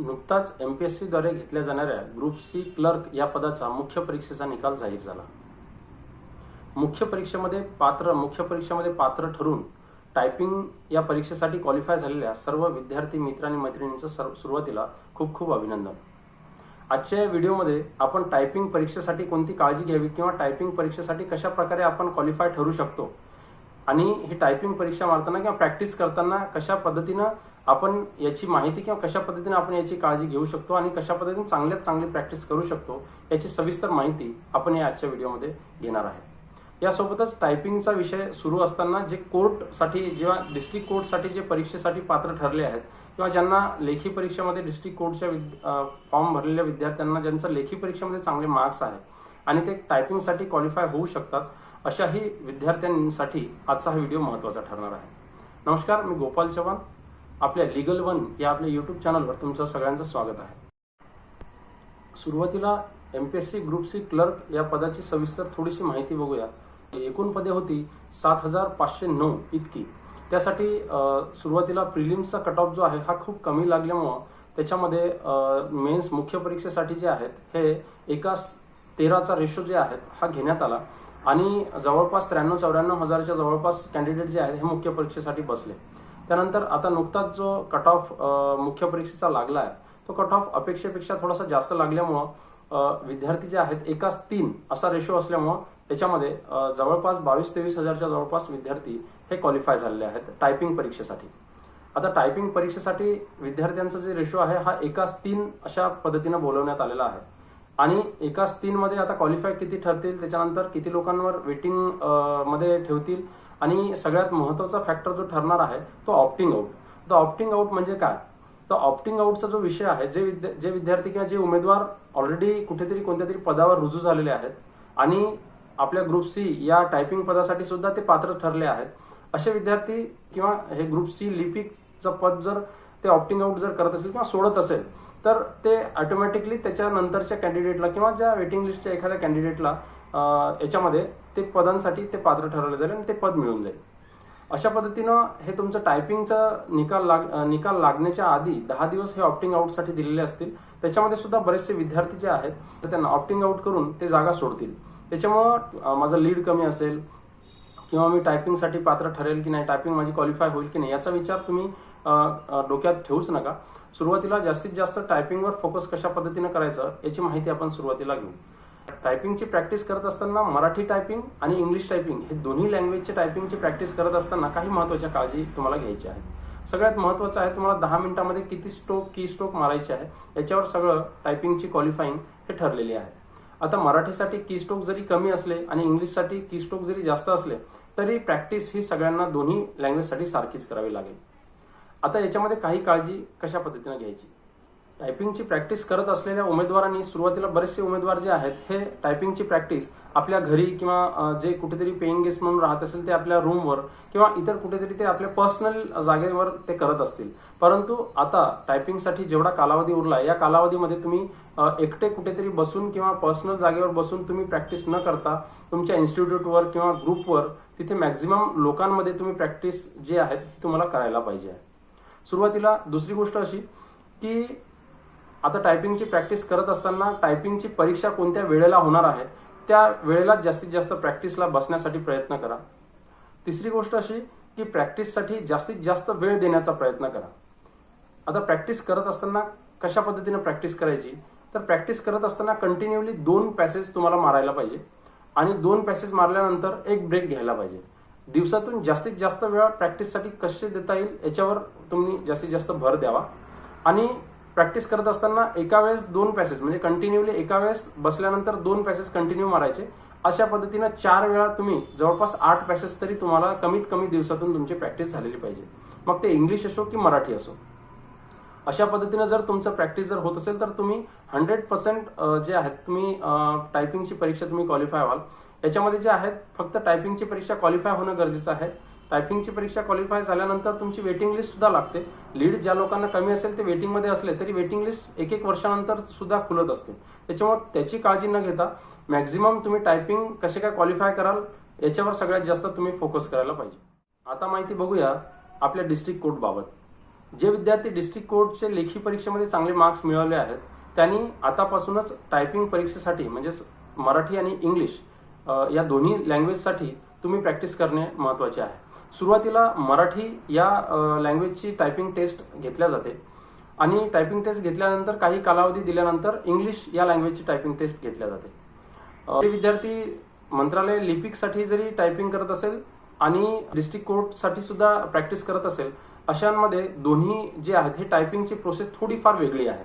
नुकताच M P S सीद्वारे घेतल्या जाणाऱ्या ग्रुप सी क्लर्क या पदाचा मुख्य परीक्षेचा निकाल जाहीर झाला. मुख्य परीक्षेमध्ये पात्र मुख्य परीक्षेमध्ये पात्र ठरून टायपिंग या परीक्षेसाठी क्वालिफाय झालेल्या सर्व विद्यार्थी मित्र आणि मैत्रिणींचं सर्व सुरुवातीला खूप खूप अभिनंदन. आजच्या या व्हिडिओमध्ये आपण टायपिंग परीक्षेसाठी कोणती काळजी घ्यावी किंवा टायपिंग परीक्षेसाठी कशा प्रकारे आपण क्वालिफाय ठरू शकतो आणि ही टायपिंग परीक्षा मारताना किंवा प्रॅक्टिस करताना कशा पद्धतीनं आपण याची माहिती किंवा कशा पद्धतीने आपण याची काळजी घेऊ शकतो आणि कशा पद्धतीने चांगल्यात चांगली प्रॅक्टिस करू शकतो याची सविस्तर माहिती आपण या आजच्या व्हिडिओमध्ये घेणार आहे. यासोबतच टायपिंगचा विषय सुरू असताना जे कोर्टसाठी जेव्हा डिस्ट्रिक्ट कोर्टसाठी जे परीक्षेसाठी पात्र ठरले आहेत किंवा ज्यांना लेखी परीक्षेमध्ये डिस्ट्रिक्ट कोर्टच्या फॉर्म भरलेल्या विद्यार्थ्यांना ज्यांचा लेखी परीक्षेमध्ये चांगले मार्क्स आहे आणि ते टायपिंगसाठी क्वालिफाय होऊ शकतात अशाही विद्यार्थ्यांसाठी आजचा हा व्हिडिओ महत्त्वाचा ठरणार आहे. नमस्कार मी गोपाल चव्हाण. आपल्या लिगल वन या आपल्या यूट्यूब चॅनलवर तुमचं सगळ्यांचं स्वागत आहे. सुरुवातीला M P S C group C clerk या पदाची सविस्तर थोडीशी माहिती बघूया. एकूण पदे होती सात हजार पाचशे नऊ इतकी. त्यासाठी सुरुवातीला प्रिलिम्सचा कट ऑफ जो आहे हा खूप कमी लागल्यामुळं त्याच्यामध्ये मेन्स मुख्य परीक्षेसाठी जे आहेत हे एका तेराचा रेशो जे आहेत हा घेण्यात आला. आणि जवळपास त्र्याण्णव चौऱ्याण्णव हजारच्या जवळपास कॅन्डिडेट जे आहेत हे मुख्य परीक्षेसाठी बसले. त्यानंतर आता नुकताच जो कट ऑफ मुख्य परीक्षेचा लागला आहे तो कट ऑफ अपेक्षेपेक्षा थोडासा जास्त लागल्यामुळं विद्यार्थी जे आहेत एकाच तीन असा रेशो असल्यामुळं त्याच्यामध्ये जवळपास बावीस तेवीस हजारच्या जवळपास विद्यार्थी हे क्वालिफाय झालेले आहेत टायपिंग परीक्षेसाठी. आता टायपिंग परीक्षेसाठी विद्यार्थ्यांचा जे रेशो आहे हा एकाच तीन अशा पद्धतीनं बोलवण्यात आलेला आहे. आणि एकाच तीनमध्ये आता क्वालिफाय किती ठरतील त्याच्यानंतर किती लोकांवर वेटिंगमध्ये ठेवतील आणि सगळ्यात महत्त्वाचा फॅक्टर जो ठरणार आहे तो ऑप्टिंग आउट तर ऑप्टिंग आउट म्हणजे काय? तर ऑप्टिंग आउटचा जो विषय आहे जे विद्या जे विद्यार्थी किंवा जे उमेदवार ऑलरेडी कुठेतरी कोणत्या तरी पदावर रुजू झालेले आहेत आणि आपल्या ग्रुप सी या टायपिंग पदासाठी सुद्धा ते पात्र ठरले आहेत असे विद्यार्थी किंवा हे ग्रुप सी लिपिकचं पद जर ते ऑप्टिंग आउट जर करत असेल किंवा सोडत असेल तर ते ऑटोमॅटिकली त्याच्या नंतरच्या कॅन्डिडेटला किंवा ज्या वेटिंग लिस्टच्या एखाद्या कॅन्डिडेटला याच्यामध्ये ते पदांसाठी ते पात्र ठरवलं जाईल आणि ते पद मिळून जाईल. अशा पद्धतीनं हे तुमचं टायपिंगचं निकाल लाग निकाल लागण्याच्या आधी दहा दिवस हे ऑप्टिंग आउटसाठी दिलेले असतील. त्याच्यामध्ये सुद्धा बरेचसे विद्यार्थी जे आहेत तर त्यांना ऑप्टिंग आउट करून ते जागा सोडतील. त्याच्यामुळं माझं लीड कमी असेल किंवा मी टायपिंगसाठी पात्र ठरेल की नाही टायपिंग माझी क्वालिफाय होईल की नाही याचा विचार तुम्ही डोक्यात ठेवूच नका. सुरुवातीला जास्तीत जास्त टायपिंगवर फोकस कशा पद्धतीनं करायचं याची माहिती आपण सुरुवातीला घेऊ. टायपिंगची प्रॅक्टिस करत असताना मराठी टायपिंग आणि इंग्लिश टायपिंग हे दोन्ही लँग्वेजचे टायपिंगची प्रॅक्टिस करत असताना काही महत्त्वाच्या काळजी तुम्हाला घ्यायची आहे. सगळ्यात महत्त्वाचं आहे तुम्हाला दहा मिनिटामध्ये किती स्ट्रोक की स्ट्रोक मारायचे आहे याच्यावर सगळं टायपिंगची क्वालिफाईंग हे ठरलेली आहे. आता मराठीसाठी की स्ट्रोक जरी कमी असले आणि इंग्लिशसाठी की स्ट्रोक जरी जास्त असले तरी प्रॅक्टिस ही सगळ्यांना दोन्ही लँग्वेजसाठी सारखीच करावी लागेल. आता याच्यामध्ये काही काळजी कशा पद्धतीने घ्यायची? टायपिंगची प्रॅक्टिस करत असलेल्या उमेदवारांनी सुरुवातीला बरेचसे उमेदवार जे आहेत हे टायपिंगची प्रॅक्टिस आपल्या घरी किंवा जे कुठेतरी पेईंग गेस्ट म्हणून राहत असेल ते आपल्या रूमवर किंवा इतर कुठेतरी ते आपल्या पर्सनल जागेवर ते करत असतील. परंतु आता टायपिंगसाठी जेवढा कालावधी उरला या कालावधीमध्ये तुम्ही एकटे कुठेतरी बसून किंवा पर्सनल जागेवर बसून तुम्ही प्रॅक्टिस न करता तुमच्या इन्स्टिट्यूटवर किंवा ग्रुपवर तिथे मॅक्झिमम लोकांमध्ये तुम्ही प्रॅक्टिस जी आहे ती तुम्हाला करायला पाहिजे. सुरुवातीला दुसरी गोष्ट अशी की आता टायपिंगची प्रॅक्टिस करत असताना टायपिंगची परीक्षा कोणत्या वेळेला होणार आहे त्या वेळेला जास्तीत जास्त प्रॅक्टिसला बसण्यासाठी प्रयत्न करा. तिसरी गोष्ट अशी की प्रॅक्टिससाठी जास्तीत जास्त वेळ देण्याचा प्रयत्न करा. आता प्रॅक्टिस करत असताना कशा पद्धतीने प्रॅक्टिस करायची? तर प्रॅक्टिस करत असताना कंटिन्युअली दोन पॅसेज तुम्हाला मारायला पाहिजे आणि दोन पॅसेज मारल्यानंतर एक ब्रेक घ्यायला पाहिजे. दिवसातून जास्तीत जास्त वेळ प्रॅक्टिससाठी कसे देता येईल याच्यावर तुम्ही जास्तीत जास्त भर द्यावा. आणि प्रॅक्टिस करत असताना एका वेळेस दोन पॅसेज म्हणजे कंटिन्यूली एका वेळेस बसल्यानंतर दोन पॅसेज कंटिन्यू मारायचे. अशा पद्धतीनं चार वेळा तुम्ही जवळपास आठ पॅसेज तरी तुम्हाला कमीत कमी दिवसातून तुमची प्रॅक्टिस झालेली पाहिजे. मग ते इंग्लिश असो की मराठी असो. अशा पद्धतीनं जर तुमचं प्रॅक्टिस जर होत असेल तर तुम्ही हंड्रेड पर्सेंट जे आहेत तुम्ही टायपिंगची परीक्षा तुम्ही क्वालिफाय व्हाल. याच्यामध्ये जे आहेत फक्त टायपिंगची परीक्षा क्वालिफाय होणं गरजेचं आहे. टायपिंगची परीक्षा क्वालिफाय झाल्यानंतर तुमची वेटिंग लिस्ट सुद्धा लागते. लीड ज्या लोकांना कमी असेल ते वेटिंगमध्ये असले तरी वेटिंग लिस्ट एक एक वर्षानंतर सुद्धा खुलत असते. त्याच्यामुळे त्याची काळजी न घेता मॅक्झिमम तुम्ही टायपिंग कसे काय क्वालिफाय कराल याच्यावर सगळ्यात जास्त तुम्ही फोकस करायला पाहिजे. आता माहिती बघूया आपल्या डिस्ट्रिक्ट कोर्ट बाबत. जे विद्यार्थी डिस्ट्रिक्ट कोर्टचे लेखी परीक्षेमध्ये चांगले मार्क्स मिळवले आहेत त्यांनी आतापासूनच टायपिंग परीक्षेसाठी म्हणजेच मराठी आणि इंग्लिश या दोन्ही लँग्वेजसाठी तुम्ही प्रॅक्टिस करणे महत्त्वाचे आहे. सुरुवातीला मराठी या लँग्वेजची टायपिंग टेस्ट घेतल्या जाते. आणि टायपिंग टेस्ट घेतल्यानंतर काही कालावधी दिल्यानंतर इंग्लिश या लँग्वेजची टायपिंग टेस्ट घेतल्या जाते. विद्यार्थी मंत्रालय लिपिकसाठी जरी टायपिंग करत असेल आणि डिस्ट्रिक्ट कोर्टसाठी सुद्धा प्रॅक्टिस करत असेल अशांमध्ये दोन्ही जे आहेत हे टायपिंगची प्रोसेस थोडीफार वेगळी आहे.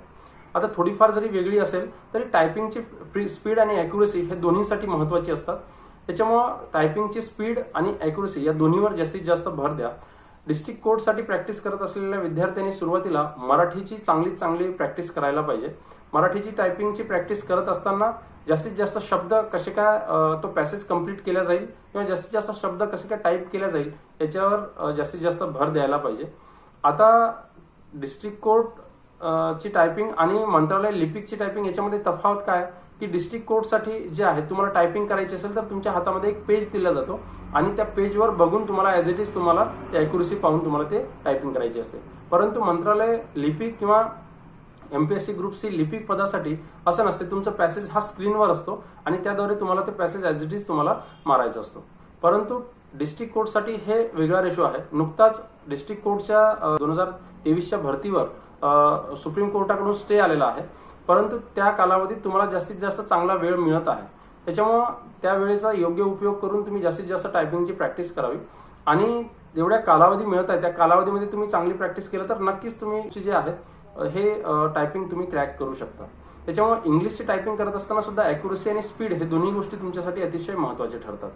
आता थोडीफार जरी वेगळी असेल तरी टायपिंगची स्पीड आणि अॅक्युरेसी हे दोन्हीसाठी महत्त्वाची असतात. त्याच्यामुळं टायपिंगची स्पीड आणि अॅक्युरेसी या दोन्हीवर जास्तीत जास्त भर द्या. डिस्ट्रिक्ट कोर्टसाठी प्रॅक्टिस करत असलेल्या विद्यार्थ्यांनी सुरुवातीला मराठीची चांगली चांगली प्रॅक्टिस करायला पाहिजे. मराठीची टायपिंगची प्रॅक्टिस करत असताना जास्तीत जास्त शब्द कसे काय तो पॅसेज कंप्लीट केला जाईल किंवा जास्तीत जास्त शब्द कसे काय टाईप केला जाईल याच्यावर जास्तीत जास्त भर द्यायला पाहिजे. आता डिस्ट्रिक्ट कोर्ट ची टायपिंग आणि मंत्रालय लिपिकची टायपिंग याच्यामध्ये तफावत काय? की डिस्ट्रिक्ट कोर्टसाठी जे आहे तुम्हाला टायपिंग करायची असेल तर तुमच्या हातामध्ये एक पेज दिला जातो. आणि त्या पेजवर बघून तुम्हाला ॲज इट इज तुम्हाला ते अॅक्युरेसी पाहून तुम्हाला ते टायपिंग करायची असते. परंतु मंत्रालय लिपिक किंवा एमपीएससी ग्रुप सी लिपिक पदासाठी असं नसते. तुमचा पॅसेज हा स्क्रीनवर असतो आणि त्याद्वारे तुम्हाला ते पॅसेज ॲज इट इज तुम्हाला मारायचा असतो. परंतु डिस्ट्रिक्ट कोर्टसाठी हे वेगळा रेशो आहे. नुकताच डिस्ट्रिक्ट कोर्टच्या दोन हजार तेवीसच्या भरतीवर सुप्रीम कोर्टाकडून स्टे आलेला आहे. परंतु त्या कालावधीत तुम्हाला जास्तीत जास्त चांगला वेळ मिळत आहे. त्याच्यामुळं त्या वेळेचा योग्य उपयोग करून तुम्ही जास्तीत जास्त टायपिंगची प्रॅक्टिस करावी. आणि जेवढ्या कालावधी मिळत आहे त्या कालावधीमध्ये तुम्ही चांगली प्रॅक्टिस केलं तर नक्कीच तुम्ही जे आहेत हे टायपिंग तुम्ही क्रॅक करू शकता. त्याच्यामुळे इंग्लिशची टायपिंग करत असताना सुद्धा अॅक्युरसी आणि स्पीड हे दोन्ही गोष्टी तुमच्यासाठी अतिशय महत्त्वाचे ठरतात.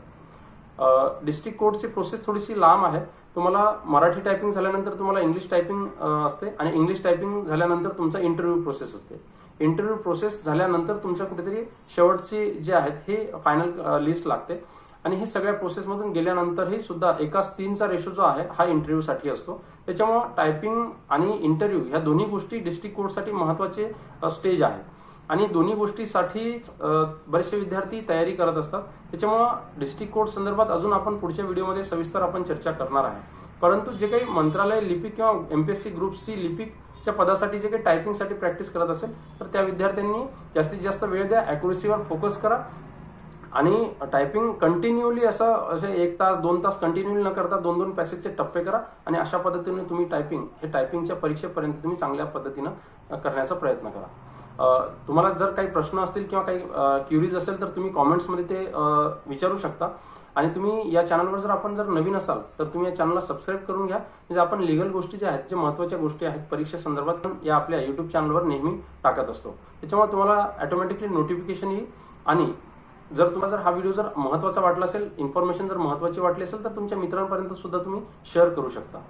डिस्ट्रिक्ट कोर्टची प्रोसेस थोडीशी लांब आहे. तुम्हाला मराठी टायपिंग झाल्यानंतर तुम्हाला इंग्लिश टायपिंग असते आणि इंग्लिश टायपिंग झाल्यानंतर तुमचा इंटरव्ह्यू प्रोसेस असते. इंटरव्ह्यू प्रोसेस झाल्यानंतर तुमच्या कुठेतरी शेवटची जे आहेत हे फायनल लिस्ट लागते. आणि हे सगळ्या प्रोसेसमधून गेल्यानंतरही सुद्धा एकाच तीनचा रेशो जो आहे हा इंटरव्ह्यूसाठी असतो. त्याच्यामुळं टायपिंग आणि इंटरव्ह्यू ह्या दोन्ही गोष्टी डिस्ट्रिक्ट कोर्टसाठी महत्त्वाचे स्टेज आहे. आणि दोन्ही गोष्टीसाठीच बरेचसे विद्यार्थी तयारी करत असतात. त्याच्यामुळं डिस्ट्रिक्ट कोर्ट संदर्भात अजून आपण पुढच्या व्हिडिओमध्ये सविस्तर आपण चर्चा करणार आहे. परंतु जे काही मंत्रालय लिपिक किंवा एमपीएससी ग्रुप सी लिपिक च्या पदासाठी जे काही टायपिंगसाठी प्रॅक्टिस करत असेल तर त्या विद्यार्थ्यांनी जास्तीत जास्त वेळ द्या अॅक्युरेसीवर फोकस करा. आणि टायपिंग कंटिन्युअली असं असे एक तास दोन तास कंटिन्युअली न करता दोन दोन पॅसेजचे टप्पे करा. आणि अशा पद्धतीने तुम्ही टायपिंग हे टायपिंगच्या परीक्षेपर्यंत तुम्ही चांगल्या पद्धतीनं करण्याचा प्रयत्न करा. तुम्हाला जर काही प्रश्न असतील किंवा काही क्युरीज असेल तर तुम्ही कॉमेंट्समध्ये ते विचारू शकता. आणि तुम्ही या चॅनलवर जर आपण जर नवीन असाल तर तुम्ही या चॅनलला सबस्क्राईब करून घ्या. म्हणजे आपण लिगल गोष्टी ज्या आहेत जे महत्त्वाच्या गोष्टी आहेत परीक्षेसंदर्भात पण या आपल्या युट्यूब चॅनलवर नेहमी टाकत असतो. त्याच्यामुळे तुम्हाला ऑटोमॅटिकली नोटिफिकेशन येईल. आणि जर तुम्हाला जर हा व्हिडिओ जर महत्त्वाचा वाटला असेल इन्फॉर्मेशन जर महत्त्वाची वाटली असेल तर तुमच्या मित्रांपर्यंत सुद्धा तुम्ही शेअर करू शकता.